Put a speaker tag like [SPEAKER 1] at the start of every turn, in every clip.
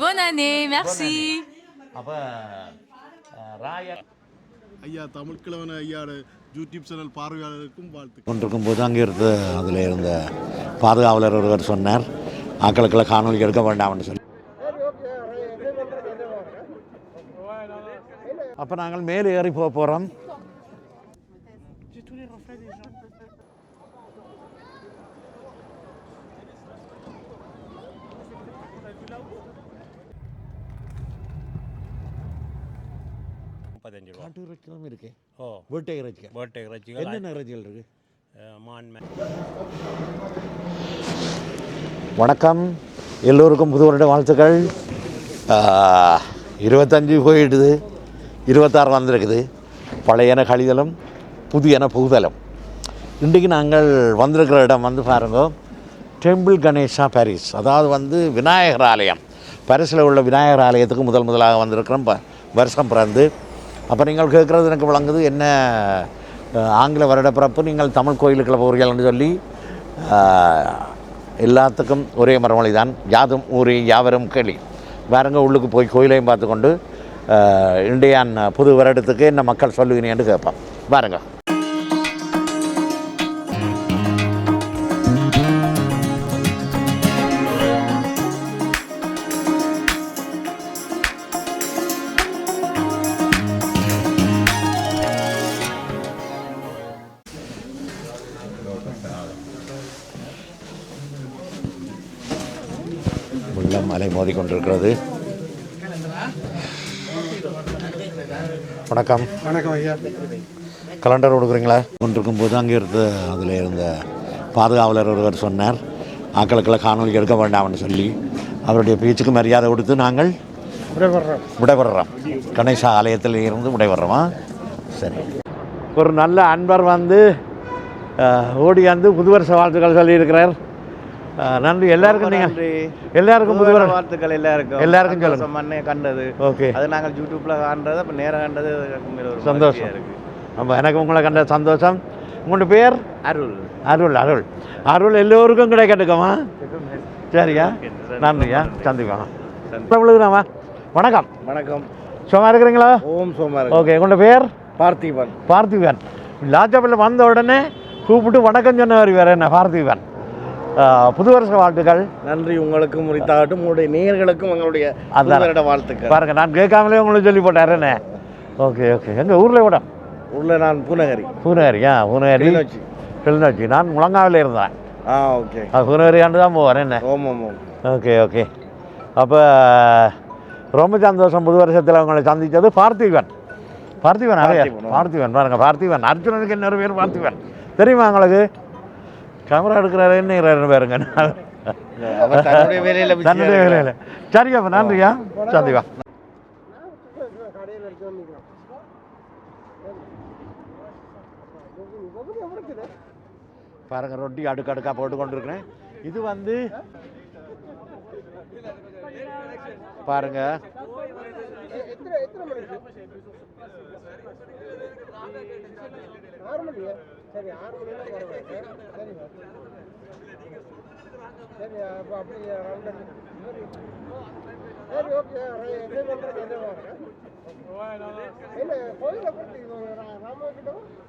[SPEAKER 1] Bonne année, merci.
[SPEAKER 2] அப்போ ராயன்
[SPEAKER 3] ஐயா தமிழ்கிழவன் ஐயாவோட யூடியூப் சேனல் பார்வையாளருக்கும் வாழ்த்து
[SPEAKER 2] கொண்டிருக்கும் போது அங்கே இருந்த அதில் இருந்த பாதுகாவலர் ஒருவர் சொன்னார் ஆக்களுக்கெல்லாம் காணொலி எடுக்க வேண்டாம்னு சொல்லி. அப்போ நாங்கள் மேலே ஏறி போக போகிறோம். காட்டு இறைச்சியும் இருக்கு.
[SPEAKER 4] ஓ.
[SPEAKER 2] வீட்டை இறைச்சி
[SPEAKER 4] வேட்டை இறைச்சிகள்.
[SPEAKER 2] என்னென்ன இறைச்சிகள் இருக்கு?
[SPEAKER 4] அஹ், மான் மே-
[SPEAKER 2] வணக்கம். எல்லோருக்கும் புது வருட வாழ்த்துக்கள். இருபத்தஞ்சு போயிடுது இருபத்தாறு வந்திருக்குது. பழையன கழிதலும் புதியன புகுதலும். இன்றைக்கு நாங்கள் வந்திருக்கிற இடம் வந்து பாருங்க டெம்பிள் கணேஷா பாரிஸ். அதாவது வந்து விநாயகர் ஆலயம். பாரிஸில் உள்ள விநாயகர் ஆலயத்துக்கு முதல் முதலாக வந்திருக்கிறோம். வருஷம் பிறந்து. அப்போ நீங்கள் கேட்குறது எனக்கு விளங்குது என்ன ஆங்கில வருடப்பிறப்பு நீங்கள் தமிழ் கோயிலுக்குள்ள போகிறீர்கள்னு சொல்லி எல்லாத்துக்கும் ஒரே மரமொழி தான் யாதும் ஊரே யாவரும் கேளி. வேறங்க உள்ளுக்கு போய் கோயிலையும் பார்த்துக்கொண்டு இண்டியான் புது வருடத்துக்கு என்ன மக்கள் சொல்லுகிறேன்னு கேட்போம். பாருங்க கொண்டிருக்கிறது. வணக்கம்.
[SPEAKER 3] வணக்கம் ஐயா.
[SPEAKER 2] கலண்டர் கொடுக்குறீங்களா? கொண்டிருக்கும் போது அங்கே இருந்த அதில் இருந்த பாதுகாவலர் ஒருவர் சொன்னார். ஆக்களுக்கெல்லாம் காணொலி எடுக்க வேண்டாம்னு சொல்லி. அவருடைய பேச்சுக்கு மரியாதை கொடுத்து நாங்கள் விடைபெறுறோம் கணேசா ஆலயத்தில் இருந்து விடைபெறுறோமா சரி. ஒரு நல்ல அன்பர் வந்து ஓடி வந்து புது வருஷ வாழ்த்துக்கள் சொல்லியிருக்கிறார். நன்றி. எல்லாருக்கும் நீங்கள் எல்லாருக்கும் புது வருஷ
[SPEAKER 5] வாழ்த்துக்கள் எல்லாருக்கும்.
[SPEAKER 2] எல்லாருக்கும் சொல்லுங்க.
[SPEAKER 5] மண்ணே கண்டது.
[SPEAKER 2] ஓகே.
[SPEAKER 5] அது நாங்கள் யூடியூப்ல காண்றது அப்ப நேரா கண்டது ஒரு
[SPEAKER 2] சந்தோஷம்.
[SPEAKER 5] இருக்கு.
[SPEAKER 2] நம்ம எனக்கு உங்களை கண்ட சந்தோஷம். உங்களோட பேர்?
[SPEAKER 5] அருள்.
[SPEAKER 2] அருள் அருள். அருள் எல்லோருக்கும் கிடைக்கட்டுக்கம்மா சரியா? நன்றியா? சந்திப்பாங்க விழுகுறாமா? வணக்கம்.
[SPEAKER 5] வணக்கம்.
[SPEAKER 2] சும்மா இருக்கிறீங்களா?
[SPEAKER 5] ஓம் சோமார்
[SPEAKER 2] ஓகே உங்களோட பேர்?
[SPEAKER 5] பார்த்திபன்.
[SPEAKER 2] பார்த்திபன். லாஜாப்பில் வந்த உடனே கூப்பிட்டு வணக்கம் சொன்னவர் வேற என்ன? பார்த்திபன். புது வருஷ வாழ்த்துக்கள்.
[SPEAKER 5] நன்றி உங்களுக்கும் முறித்தாகட்டும் உங்களுடைய நேயர்களுக்கும் எங்களுடைய
[SPEAKER 2] அதான்.
[SPEAKER 5] புதுவருட வாழ்த்துக்கள்.
[SPEAKER 2] பாருங்க நான் கேட்காமலே உங்களுக்கு சொல்லி போட்டார் என்ன? Okay okay. எங்கள் ஊரில் விட
[SPEAKER 5] உள்ள நான் பூநகரி
[SPEAKER 2] பூனகரியா பூனகரி.
[SPEAKER 5] கிளிநொச்சி.
[SPEAKER 2] கிளிநொச்சி. நான் முழங்காவில் இருந்தேன்.
[SPEAKER 5] ஆ ஓகே.
[SPEAKER 2] பூனகரி ஆண்டு தான் போவார் என்ன?
[SPEAKER 5] ஓம்
[SPEAKER 2] ஓகே ஓகே. அப்போ ரொம்ப சந்தோஷம் புது வருஷத்தில் உங்களை சந்தித்தது பார்த்திபன். பார்த்திபன்
[SPEAKER 5] பார்த்திபன், ஆ.
[SPEAKER 2] பார்த்திபன் பாருங்க பார்த்திபன். அர்ஜுனனுக்கு இன்னொரு பேர் பார்த்திபன். தெரியுமா உங்களுக்கு? கேமரா எடுக்கிறாரு என்ன பாருங்க.
[SPEAKER 5] தன்னுடைய வேலையில
[SPEAKER 2] தன்னுடைய. வேலையில். சரியா அப்போ நன்றியா சந்திவா பாருங்க ரொட்டி அடுக்கு அடுக்கா போட்டு கொண்டிருக்கிறேன். இது வந்து பாருங்க.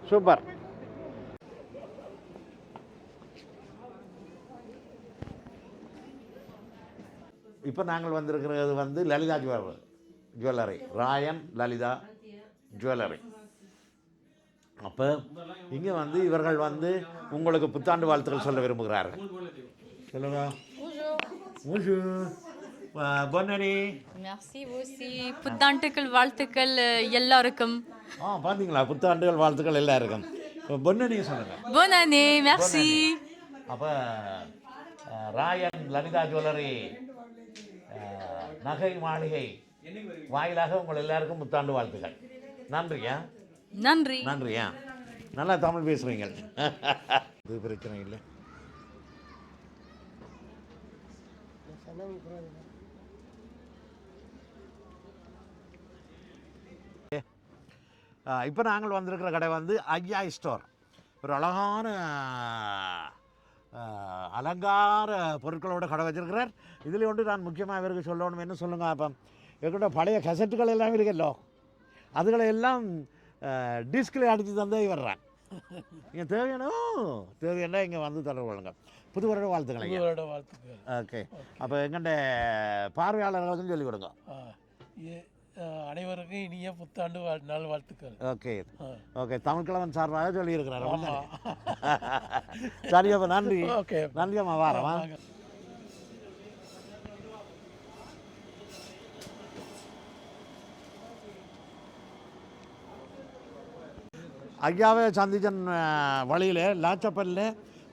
[SPEAKER 2] சூப்பர். இப்போ நாங்கள் வந்திருக்கிறது வந்து லலிதா ஜுவல்லரி ஜுவல்லரி. ராயன் லலிதா ஜுவல்லரி. அப்போ இங்கே வந்து இவர்கள் வந்து உங்களுக்கு புத்தாண்டு வாழ்த்துக்கள் சொல்ல விரும்புகிறார்கள். சொல்லுங்க
[SPEAKER 1] Merci vous aussi. புத்தாண்டுகள் வாழ்த்துக்கள் எல்லாருக்கும்.
[SPEAKER 2] ஆ பார்த்தீங்களா புத்தாண்டுகள் வாழ்த்துக்கள் எல்லாருக்கும். பொன்னணி சொல்லுங்க.
[SPEAKER 1] année, merci.
[SPEAKER 2] அப்போ ராயன் லலிதா ஜுவல்லரி நகை மாளிகை வாயிலாக உங்கள் எல்லாருக்கும் புத்தாண்டு வாழ்த்துக்கள். நன்றியா
[SPEAKER 1] நன்றி.
[SPEAKER 2] நன்றியா? நல்லா தமிழ் பேசுறீங்க. இது பிரச்சனை இல்லை. இப்போ நாங்கள் வந்திருக்கிற கடை வந்து ஐயா ஸ்டோர். ஒரு அழகான அலங்கார பொருட்களோட கடை வச்சிருக்கிறார். இதில் ஒன்று நான் முக்கியமாக இவருக்கு சொல்லணும் என்ன சொல்லுங்கள் அப்போ. என்கிட்ட பழைய கசட்டுகள் எல்லாம் இருக்குல்லோ? அதுகளை எல்லாம் டிஸ்கில் அடித்து தந்தே வர்றேன் இங்கே தேவையானோ தேவையானா இங்கே வந்து தொடர்பு கொள்ளுங்க. புது வருட வாழ்த்துக்கள் ஐயா.
[SPEAKER 6] உங்களோட வாழ்த்துக்கள்.
[SPEAKER 2] ஓகே. அப்போ எங்கள்ட பார்வையாளர்களுக்கும் சொல்லிக் கொடுங்க.
[SPEAKER 6] அனைவருக்கும் இனிய புத்தாண்டு நாள் வாழ்த்துக்கள்.
[SPEAKER 2] ஓகே. ஓகே தமிழ்கிழவன் சார்பாக சொல்லியிருக்கிறார். சரி அப்போ நன்றி.
[SPEAKER 6] ஓகே.
[SPEAKER 2] நன்றி அம்மா வாரமா. ஐயாவை சந்திச்சன் வழியில் லாச்சப்பல்ல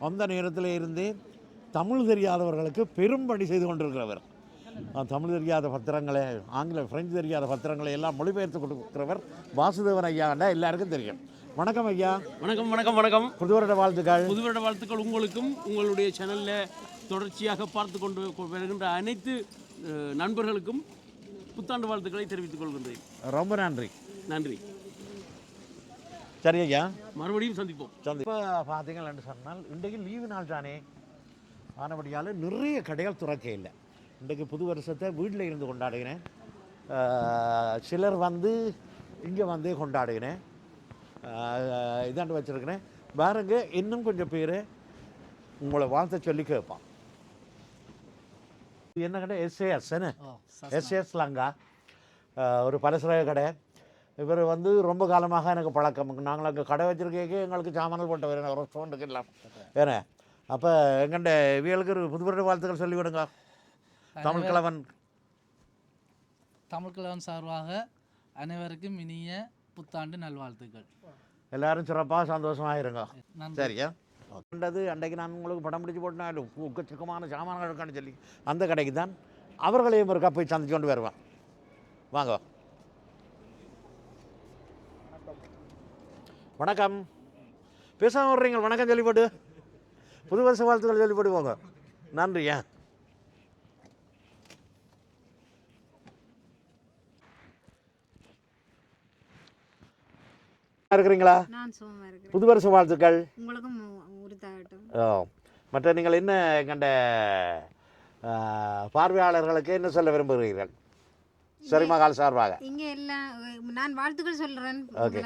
[SPEAKER 2] அந்த நேரத்தில் இருந்து தமிழ் தெரியாதவர்களுக்கு பெரும்பணி செய்து கொண்டிருக்கிறவர். தமிழ் தெரியாத பத்திரங்களை ஆங்கில பிரெஞ்சு தெரியாத பத்திரங்களை எல்லாம் மொழிபெயர்த்து கொடுக்கிறவர் வாசுதேவன் ஐயாண்டா எல்லாருக்கும் தெரியும். வணக்கம் ஐயா.
[SPEAKER 7] வணக்கம் வணக்கம் வணக்கம்.
[SPEAKER 2] புது வருட வாழ்த்துக்கள்.
[SPEAKER 7] புது வருட வாழ்த்துக்கள் உங்களுக்கும் உங்களுடைய சேனலில் தொடர்ச்சியாக பார்த்து கொண்டு வருகின்ற அனைத்து நண்பர்களுக்கும் புத்தாண்டு வாழ்த்துக்களை தெரிவித்துக் கொள்கின்றேன்.
[SPEAKER 2] ரொம்ப நன்றி.
[SPEAKER 7] நன்றி.
[SPEAKER 2] சரி ஐயா.
[SPEAKER 7] மறுபடியும் சந்திப்போம்.
[SPEAKER 2] சந்தி இப்போ பார்த்தீங்கன்னு சொன்னால் இன்றைக்கு லீவு நாள் தானே. ஆனபடியால் நிறைய கடைகள் திறக்க இல்லை. இன்றைக்கு புது வருஷத்தை வீட்டில் இருந்து கொண்டாடுகிறேன். சிலர் வந்து இங்கே வந்து கொண்டாடுகிறேன். இதாண்டு வச்சுருக்கிறேன். பாருங்க இன்னும் கொஞ்சம் பேர் உங்களை வாழ்த்த சொல்லி கேட்பான். இது என்ன கடை? எஸ்ஏஎஸ் என்ன? எஸ்ஏஎஸ் லங்கா? ஒரு பலசரக கடை. இவர் வந்து ரொம்ப காலமாக எனக்கு பழக்கம். நாங்கள் அங்கே கடை வச்சிருக்கே எங்களுக்கு சாமான்கள் போட்டு வரேன் ஒரு ஃபோனுக்கு எல்லாம் ஏன்னா அப்போ எங்கண்ட இவியலுக்கு ஒரு புது வருட வாழ்த்துக்கள் சொல்லி விடுங்க தமிழ் கிழவன்
[SPEAKER 8] தமிழ்கிழவன் சார்பாக அனைவருக்கும் இனிய புத்தாண்டு நல்வாழ்த்துக்கள்.
[SPEAKER 2] எல்லாரும் சிறப்பாக சந்தோஷமாக இருங்க. சரியா? கண்டது அன்றைக்கு நான் உங்களுக்கு படம் பிடிச்சி போட்டினாலும் ஊக்கச்சக்கமான சாமான்கள் இருக்கான்னு சொல்லி அந்த கடைக்கு தான் அவர்களையும் ஒரு போய் சந்திச்சு கொண்டு வருவேன். வாங்க. வணக்கம். பேசாம வர்றீங்க. வணக்கம் சொல்லி போட்டு புது வருஷ வாழ்த்துக்கள் சொல்லி போட்டு போங்க. நன்றி ஏன் இருக்கிறீங்களா? புது வருஷ வாழ்த்துக்கள். மற்ற நீங்கள் என்ன கண்ட பார்வையாளர்களுக்கு என்ன சொல்ல விரும்புகிறீர்கள்? சரிமா கால் சார்பாக.
[SPEAKER 9] இங்க எல்லாம் நான் வாழ்த்துக்கள் சொல்றேன்
[SPEAKER 2] Okay.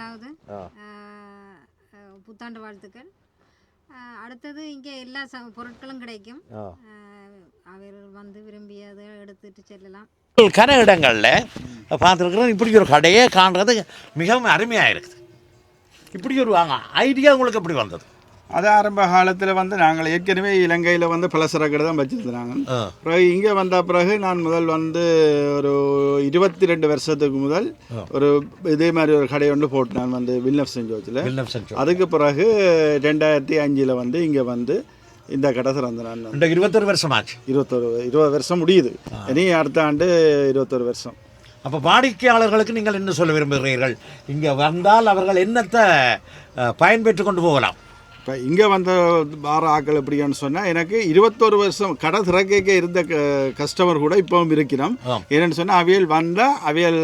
[SPEAKER 9] புத்தாண்டு வாழ்த்துக்கள். அடுத்தது இங்க எல்லா ச பொருட்களும் கிடைக்கும். அவர்கள் வந்து விரும்பியதை எடுத்துட்டு செல்லலாம்.
[SPEAKER 2] கன இடங்களில் பார்த்துருக்குறோம் இப்படி ஒரு கடையே காண்றது மிகவும் அருமையாக இருக்குது. இப்படி ஒரு ஐடியா உங்களுக்கு எப்படி வந்தது?
[SPEAKER 10] அது ஆரம்ப காலத்தில் வந்து நாங்கள் ஏற்கனவே இலங்கையில் வந்து பலசரக்கடை தான் வச்சுருந்தாங்க. பிறகு இங்கே வந்த பிறகு நான் முதல் வந்து ஒரு இருபத்தி ரெண்டு வருஷத்துக்கு முதல் ஒரு இதே மாதிரி ஒரு கடை ஒன்று போட்டு நான் வந்து வில்னப் செஞ்சு வச்சுல அதுக்கு பிறகு ரெண்டாயிரத்தி அஞ்சில் வந்து இங்கே வந்து இந்த கடை திறந்த நான்
[SPEAKER 2] இருபத்தொரு வருஷம் ஆச்சு.
[SPEAKER 10] இருபத்தொரு இருபது வருஷம் முடியுது. இனி அடுத்த ஆண்டு இருபத்தொரு வருஷம்.
[SPEAKER 2] அப்போ வாடிக்கையாளர்களுக்கு நீங்கள் என்ன சொல்ல விரும்புகிறீர்கள்? இங்கே வந்தால் அவர்கள் என்னத்தை பயன்பெற்று கொண்டு போகலாம்?
[SPEAKER 10] இப்போ இங்கே வந்த வார ஆக்கள் எப்படின்னு சொன்னால் எனக்கு இருபத்தொரு வருஷம் கடை திறக்க இருந்த கஸ்டமர் கூட இப்போவும் இருக்கிறோம். என்னென்னு சொன்னால் அவியல் வந்தால் அவியல்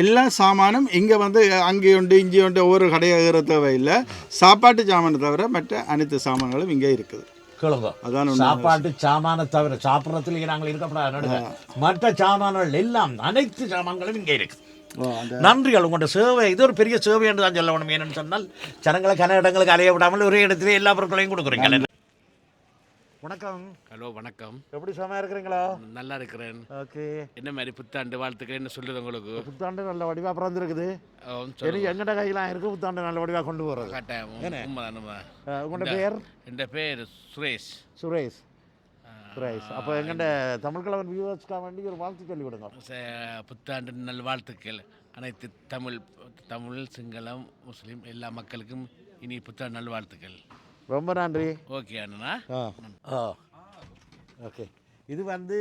[SPEAKER 10] எல்லா சாமானும் இங்கே வந்து அங்கே உண்டு இங்கே உண்டு ஒவ்வொரு கடையை ஏற தேவையில்லை சாப்பாட்டு சாமானை தவிர மற்ற அனைத்து சாமான்களும் இங்கே இருக்குது உண்மை.
[SPEAKER 2] சாப்பாட்டு சாமானை தவிர சாப்பிட்றதுலேயே நாங்கள் இருக்கப்படாது. மற்ற சாமான்கள் எல்லாம் அனைத்து சாமான்களும் இங்கே இருக்கு
[SPEAKER 10] ஓ, அந்த
[SPEAKER 2] நன்றிகள் உங்களோட சேவை இது ஒரு பெரிய சேவை என்று தான் சொல்ல வேணும். ஏன்னு சொன்னால் ஜனங்களை கன இடங்களுக்கு அலைய விடாமல் ஒரே இடத்துல எல்லா பொருட்களையும் கொடுக்குறீங்க. வணக்கம்.
[SPEAKER 7] ஹலோ வணக்கம்.
[SPEAKER 2] எப்படி சுகமாக இருக்கிறீங்களா?
[SPEAKER 7] நல்லா இருக்கிறேன்.
[SPEAKER 2] ஓகே.
[SPEAKER 7] என்ன மாதிரி புத்தாண்டு வாழ்த்துக்கள் என்ன சொல்லுது உங்களுக்கு?
[SPEAKER 2] புத்தாண்டு நல்ல வடிவாக பிறந்திருக்குது. எனக்கு எங்கட கையெல்லாம் இருக்கு புத்தாண்டு நல்ல வடிவாக கொண்டு போகிறது
[SPEAKER 7] கட்டாயம்
[SPEAKER 2] உங்களோட பேர்?
[SPEAKER 7] என் பேர் சுரேஷ்.
[SPEAKER 2] சுரேஷ். சுரேஷ் அப்போ எங்கட தமிழ்கிழவன் வியூவர்ஸ்க்காக வேண்டி ஒரு வாழ்த்து சொல்லி விடுங்க
[SPEAKER 7] ச- புத்தாண்டு நல் வாழ்த்துக்கள் அனைத்து தமிழ் தமிழ் சிங்களம் முஸ்லீம் எல்லா மக்களுக்கும் இனி புத்தாண்டு நல் வாழ்த்துக்கள்
[SPEAKER 2] ரொம்ப நன்றி
[SPEAKER 7] ஓகே அண்ணா
[SPEAKER 2] ஆ ஓகே இது வந்து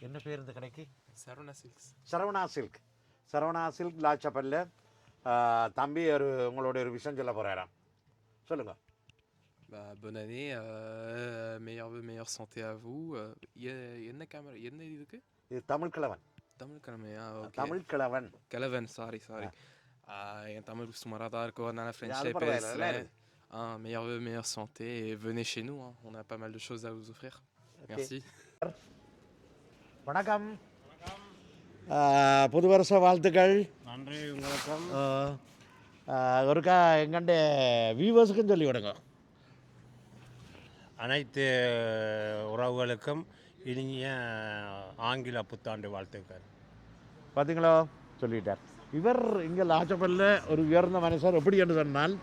[SPEAKER 2] என்ன பேர் இந்த கடைக்கு
[SPEAKER 8] Saravana silks
[SPEAKER 2] Saravana silk Saravana silk லாச்சப்பல்ல தம்பி ஒரு உங்களோட ஒரு விஷயம் சொல்ல போகிறாராம் சொல்லுங்க
[SPEAKER 8] Bah, bonne année, euh, meilleurs vœux, meilleure santé à vous. Euh, எ- என்ன கேமரா என்ன இதுக்கு
[SPEAKER 2] இது தமிழ் கிழவன்
[SPEAKER 8] தமிழ் கிழமையா ஓகே
[SPEAKER 2] தமிழ் கிழவன்
[SPEAKER 8] கிழவன் சாரி சாரி என் தமிழ் சுமாராக தான் இருக்கும் அதனால
[SPEAKER 2] அது
[SPEAKER 8] ஃப்ரெண்ட்ஸே
[SPEAKER 2] பரவாயில்ல, நல்லா
[SPEAKER 8] பேசுகிறேன் un meilleur vœu, meilleure santé et venez chez nous. hein. On a pas mal de choses à vous offrir. Merci.
[SPEAKER 2] வணக்கம் ஆ, புது வருஷ வாழ்த்துக்கள்.
[SPEAKER 4] நன்றி உங்களுக்கும்
[SPEAKER 2] ஆ, ஆ, ஒருக்கா எங்கண்ட வியூவர்ஸுக்கும் சொல்லி விடுங்க.
[SPEAKER 4] அனைத்து உறவுகளுக்கும் இனிய ஆங்கில புத்தாண்டு வாழ்த்துக்கள்.
[SPEAKER 2] பார்த்தீங்களோ சொல்லிட்டார். இவர் இங்கே லாச்சப்பல்ல ஒரு உயர்ந்த மனுஷர் எப்படி என்று சொன்னால்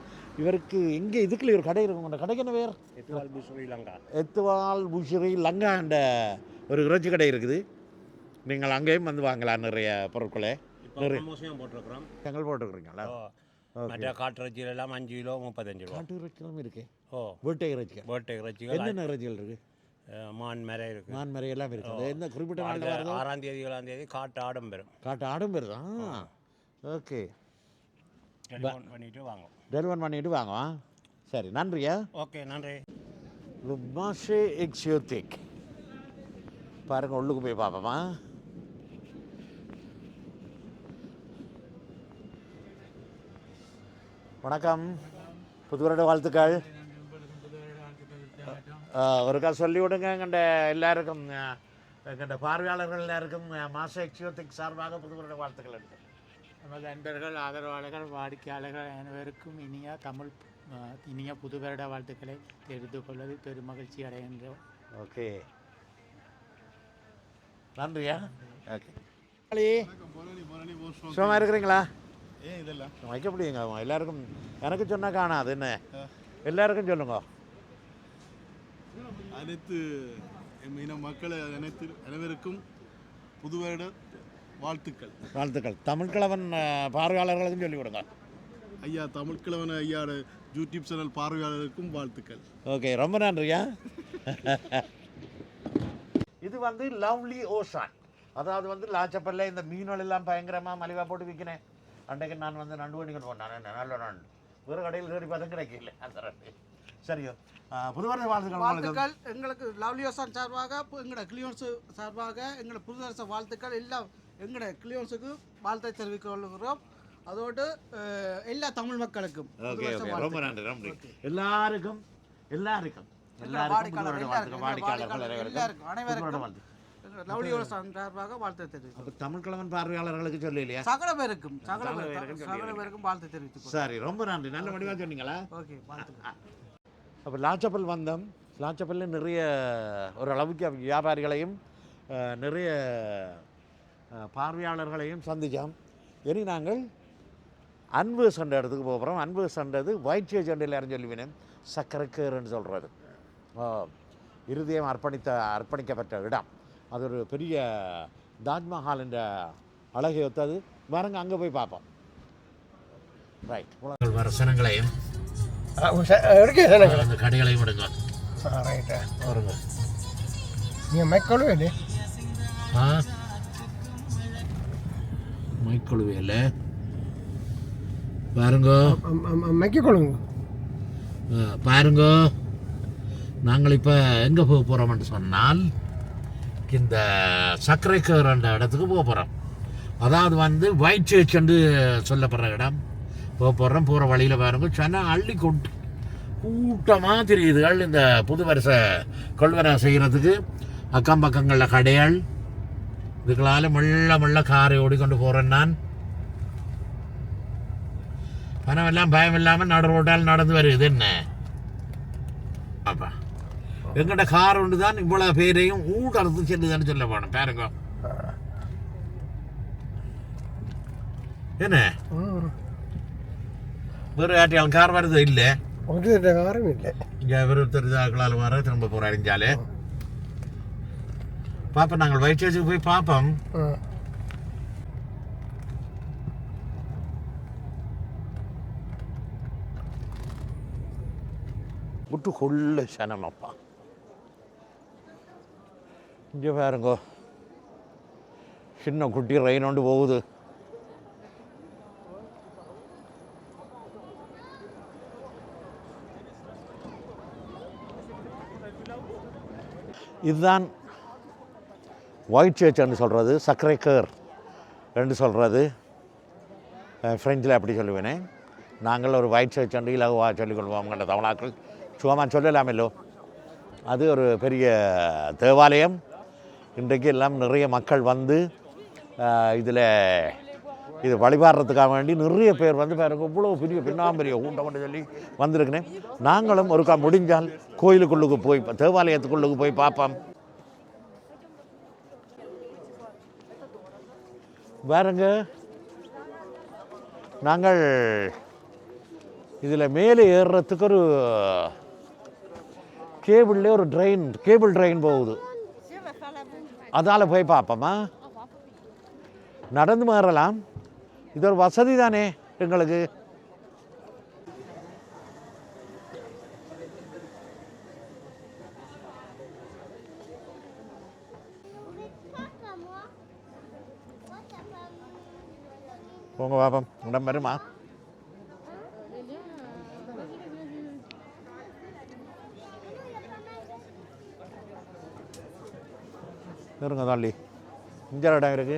[SPEAKER 2] இவருக்கு இங்கே இதுக்குள்ள ஒரு கடை இருக்கும். அந்த கடைக்கு என்ன பேர்
[SPEAKER 4] எத்துவால் ஸ்ரீலங்கா
[SPEAKER 2] எத்துவால் புஷிரி லங்காண்ட ஒரு இறைச்சி கடை இருக்குது. நீங்கள் அங்கேயும் வந்து வாங்கலாம் நிறைய பொருட்களை. நிறைய
[SPEAKER 4] போட்டிருக்கிறோம்.
[SPEAKER 2] செங்கல் போட்டுருக்குறீங்களா?
[SPEAKER 4] மற்ற காட்டு இறைச்சிகள் எல்லாம் அஞ்சு கிலோ முப்பத்தஞ்சு ரூபா
[SPEAKER 2] காட்டு இறைச்சிகளும் இருக்கு.
[SPEAKER 4] ஓ.
[SPEAKER 2] வீட்டை இறைச்சிகள்.
[SPEAKER 4] வேட்டை இறைச்சிகள்
[SPEAKER 2] என்னென்ன இறைச்சிகள் இருக்கு?
[SPEAKER 4] அஹ், மான் மரை இருக்கு.
[SPEAKER 2] நான் மாதிரி எல்லாம் இருக்கு. அது என்ன குறிப்பிட்ட வருதோ?
[SPEAKER 4] ஆறாம் தேதி ஏழாம் தேதி காட்டு ஆடம் பெறும்.
[SPEAKER 2] காட்டு ஆடும் வருதா ஓகே.
[SPEAKER 4] டெலிஃபோன் பண்ணிட்டு வாங்க.
[SPEAKER 2] டெலிவரி பண்ணிட்டு வாங்க. சரி நன்றியா
[SPEAKER 4] ஓகே நன்றி.
[SPEAKER 2] லுமாஷே எக்ஸியோத்திக் பாருங்க உள்ளுக்கு போய் பார்ப்போமா வணக்கம். புது வருட வாழ்த்துக்கள். ஒருக்கா சொல்லி விடுங்க எங்கண்ட எல்லாருக்கும் எங்கண்ட பார்வையாளர்கள் எல்லாருக்கும் மாச எக்ஸியோத்திக் சார்பாக புது வருட வாழ்த்துக்கள் இருக்கு
[SPEAKER 6] நமது நண்பர்கள் ஆதரவாளர்கள் வாடிக்கையாளர்கள் அனைவருக்கும் இனிய தமிழ் இனிய புது வருட வாழ்த்துக்களை தெரிந்து கொள்வது பெருமகிழ்ச்சி அடைகின்றோம்
[SPEAKER 2] ஓகே நன்றியா ஓகே
[SPEAKER 3] பரணி பரணி போஸ்ட்
[SPEAKER 2] சும்மா இருக்கிறீங்களா
[SPEAKER 3] ஏன் இதெல்லாம்
[SPEAKER 2] வைக்க முடியுங்க எல்லாருக்கும் எனக்கு சொன்னால் காணாது என்ன எல்லாருக்கும் சொல்லுங்க
[SPEAKER 3] அனைத்து எம் இன மக்கள் அனைத்து அனைவருக்கும் புது வருட வாழ்த்துக்கள்.
[SPEAKER 2] வாழ்த்துக்கள். தமிழ் கிழவன் அஹ், பார்வையாளர்களுக்கும் சொல்லிக் கொடுங்க.
[SPEAKER 3] ஐயா தமிழ்கிழவன் ஐயாவோட யூடியூப் சேனல் பார்வையாளருக்கும் வாழ்த்துக்கள்.
[SPEAKER 2] ஓகே ரொம்ப நன்றியா? இது வந்து லவ்லி ஓஷான். அதாவது வந்து லாச்சப்பல்ல இந்த மீன்கள் எல்லாம் பயங்கரமாக மலிவாக போட்டு விற்கிறேன் அன்றைக்கு நான் வந்து நண்டு வண்டிகள் போனேன். நல்ல நண்டு. வேறு கடையில் தேடி பார்த்தா கிடைக்கல. அந்த நண்டு. சரியோ. அஹ், புது வருட வாழ்த்துக்கள்.
[SPEAKER 11] எங்களுக்கு லவ்லியோசான் சார்பாக எங்களோட கிளியோன்ஸு சார்பாக எங்களோட புதுவருஷ வாழ்த்துக்கள் எல்லாம் எங்களோட கிளியோன்ஸுக்கு வாழ்த்தை கொள்கிறோம். அதோடு எல்லா தமிழ் மக்களுக்கும்
[SPEAKER 2] ரொம்ப நன்றி
[SPEAKER 11] வாழ்த்துக்கள்.
[SPEAKER 2] ரொம்ப எல்லாருக்கும் எல்லாருக்கும் எல்லாருக்கும் புது வருட வாழ்த்துக்கள் வாடிக்கையாளர்கள்
[SPEAKER 11] எல்லாருக்கும்
[SPEAKER 2] அனைவருக்கும்
[SPEAKER 11] அனைவருக்கும்
[SPEAKER 2] புது வருட வாழ்த்து
[SPEAKER 11] எங்களோட லவ்லியோசான் சார்பாக வாழ்த்தை தெரிவித்துக்
[SPEAKER 2] அப்போ தமிழ் கிழவன் பார்வையாளர்களுக்கு சொல்லி இல்லையா
[SPEAKER 11] சகல பேருக்கும் சகல
[SPEAKER 2] சகல
[SPEAKER 11] பேருக்கும் வாழ்த்தை கொள்கிறோம்.
[SPEAKER 2] சரி ரொம்ப நன்றி. நல்ல வடிவாக சொன்னீங்களா?
[SPEAKER 11] ஓகே வாழ்த்துக்கள்.
[SPEAKER 2] அப்போ லாச்சப்பல் வந்தோம். லாச்சப்பல்ல நிறைய ஒரு அளவுக்கு வியாபாரிகளையும் நிறைய பார்வையாளர்களையும் சந்தித்தோம் இனி நாங்கள் அன்பு சண்டை இடத்துக்கு போக போகிறோம் அன்பு சண்டது வயிற்று சண்டையில் யாரும் சொல்லுவேன் சக்கரைக்கேறுன்னு சொல்கிறது இருதயம் அர்ப்பணித்த அர்ப்பணிக்கப்பட்ட இடம். அது ஒரு பெரிய தாஜ்மஹால் என்ற அழகை ஒத்தது. வரங்க அங்கே போய் பார்ப்போம். ரைட் வருஷங்களையும் அந்த கடைகளையும் விடுங்க. வருங்க. ஆ? மைக்கொழுவையில் பாருங்க. ஆ, பாருங்க. நாங்கள் இப்போ எங்கே போக போகிறோம்னு சொன்னால் இந்த சர்க்கரைக்கர் என்ற இடத்துக்கு போக போகிறோம் அதாவது வந்து ஒயிட் சர்ச் என்று சொல்லப்படுற இடம். போக போகிறோம் போகிற வழியில் பாருங்க. சென்னை அள்ளி கொண்டு கூட்டமாக தெரியுதுகள் இந்த புது வருஷ கொள்வரை செய்கிறதுக்கு அக்கம் பக்கங்களில் கடைகள். இதுகளால் மெல்ல மெல்ல காரை ஓடிக்கொண்டு போகிறேன் நான். பணம் எல்லாம் பயம் இல்லாமல் நடு ரோட்டால் நடந்து வருது என்ன? அப்பா. எங்கிட்ட கார் ஒன்று தான் இவ்வளோ பேரையும் ஊட்டறுத்து செல்லுதுன்னு சொல்ல போனோம் பாருங்க. என்ன? கார் வருது இல்லை இங்கே வெறும் தெரிஞ்சாக்களால் வர திரும்ப போகிற அறிஞ்சாலே பார்ப்போம் நாங்கள் வைச்சேஜுக்கு போய் பார்ப்போம் விட்டு கொள்ள சனமப்பா இங்கே பாருங்க சின்ன குட்டி ரெயின் ஒன்று போகுது இதுதான் ஒயிட் சர்ச்னு சொல்கிறது சர்க்கரை கேர் என்று சொல்கிறது ஃப்ரெஞ்சில் அப்படி சொல்லுவேனே. நாங்கள் ஒரு வயிற்று என்று இலகுவாக சொல்லிக்கொள்வோம் கண்ட தமிழாக்கள். சும்மா சொல்லலாமல்லோ அது ஒரு பெரிய தேவாலயம். இன்றைக்கு எல்லாம் நிறைய மக்கள் வந்து இதில் இது வழிபாடுறதுக்காக வேண்டி நிறைய பேர் வந்து பாருங்க இவ்வளோ பெரிய பின்னாம்பரிய கூட்டம் சொல்லி வந்திருக்கிறேன் நாங்களும் ஒருக்கா முடிஞ்சால் கோயிலுக்குள்ளுக்கு போய் தேவாலயத்துக்குள்ளுக்கு போய் பார்ப்போம். பாருங்க நாங்கள் இதில் மேலே ஏறுறதுக்கு ஒரு கேபிள்ல ஒரு ட்ரெயின் கேபிள் ட்ரெயின் போகுது. அதால் போய் பார்ப்போமா? நடந்து மாறலாம். இது ஒரு வசதி தானே எங்களுக்கு? போங்க பாப்போம் உடம்பு வருமா இருங்க தள்ளி இங்கே இடம் இருக்குது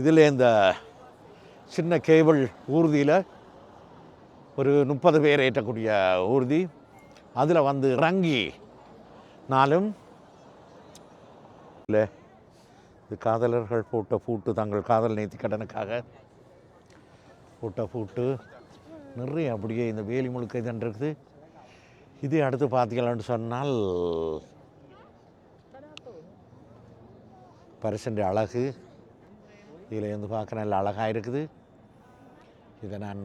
[SPEAKER 2] இதில் இந்த சின்ன கேபிள் ஊர்தியில் ஒரு முப்பது பேர் ஏற்றக்கூடிய ஊர்தி. அதில் வந்து இறங்கி நாளும் இல்லை இது காதலர்கள் போட்ட பூட்டு தங்கள் காதல் நேர்த்தி கடனுக்காக போட்ட பூட்டு. நிறைய அப்படியே இந்த வேலி முழுக்க இதன் இருக்குது இது அடுத்து பார்த்தீங்களான்னு சொன்னால் பரிசன்ற அழகு. இதில் இருந்து பார்க்க நல்ல அழகாக இருக்குது. இதை நான்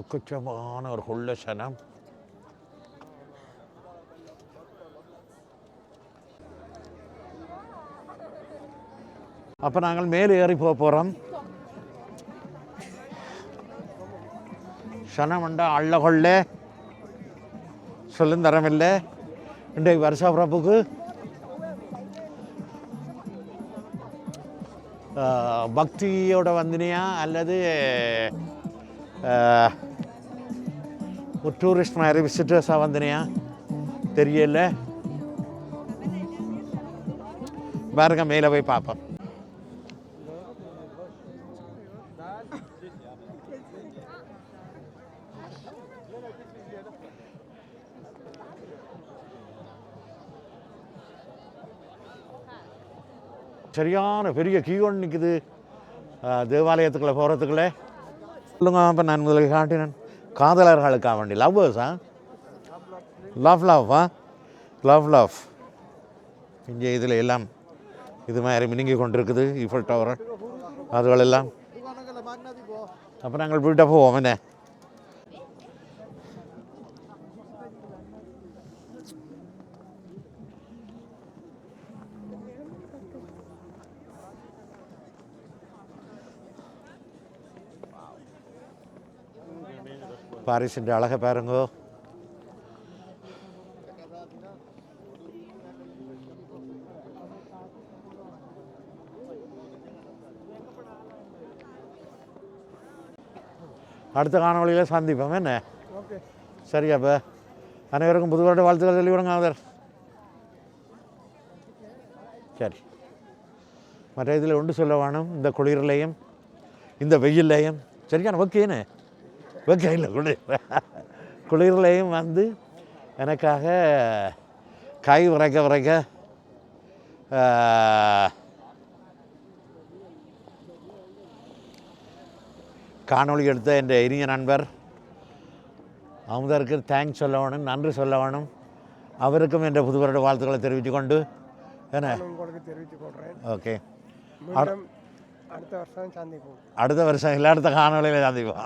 [SPEAKER 2] உக்கச்சமான ஒரு கொள்ள சனம். அப்போ நாங்கள் மேலே ஏறி போக போகிறோம் சனமண்டா அள்ள கொள்ள. சொல்லும் தரமில்லை இன்றைக்கு வருஷா பிரபுக்கு பக்தியோட வந்தினியா அல்லது ஒரு டூரிஸ்ட் மாதிரி விசிட்டர்ஸாக வந்தினியா? தெரியல. பாருங்க மேலே போய் பார்ப்போம். சரியான பெரிய கீ நிற்குது. தேவாலயத்துக்குள்ளே போகிறதுக்குள்ளே. சொல்லுங்க அப்போ நான் முதலில் காட்டினேன். காதலர்களுக்காக வேண்டி. லவ்வர்ஸா லவ் லவ் லவ் லவ் இங்கே இதில் எல்லாம் இது மாதிரி மினுங்கி கொண்டிருக்குது ஈஃபல் டவர் அதுகளெல்லாம். அப்போ நாங்கள் வீட்டை போவோம் என்ன? பாரிஸிൻ്റെ அழகை பாருங்கோ. அடுத்த காணொளியில் சந்திப்போம் என்ன? சரியா அப்போ அனைவருக்கும் புது வருட வாழ்த்துக்கள் சொல்லி விடுங்க ஆதர். சரி. மற்ற இதில் ஒன்று சொல்ல வேணும் இந்த குளிர்லையும் இந்த வெயில்லையும். சரியான ஓகேன்னு ஓகே இல்லை குளிர் குளிர்லையும் வந்து எனக்காக கை உரைக்க உரைக்க காணொளி எடுத்த என் இனிய நண்பர் அமுதருக்கு தேங்க்ஸ் சொல்ல வேணும் நன்றி சொல்ல வேணும் அவருக்கும் என்ற புது வருட வாழ்த்துக்களை தெரிவித்துக் கொண்டு என்ன
[SPEAKER 11] உங்களுக்கு தெரிவித்துக் கொள்கிறேன்
[SPEAKER 2] ஓகே.
[SPEAKER 11] அடுத்த வருஷம் சந்திப்போம்
[SPEAKER 2] அடுத்த வருஷம் இல்லை அடுத்த காணொலியில் சந்திப்போம்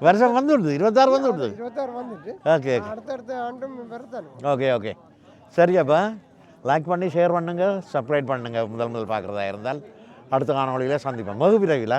[SPEAKER 2] வருஷம் வந்து விடுது இருபத்தாறு வந்து விடுது
[SPEAKER 11] இருபத்தாறு வந்துட்டு
[SPEAKER 2] ஓகே ஓகே
[SPEAKER 11] அடுத்தடுத்த ஆண்டும்
[SPEAKER 2] ஓகே ஓகே சரி அப்போ லைக் பண்ணி ஷேர் பண்ணுங்கள் சப்ஸ்கிரைப் பண்ணுங்கள் முதல் முதல் பார்க்குறதா இருந்தால் அடுத்த காணொளியில் சந்திப்போம் வெகு விரைவில்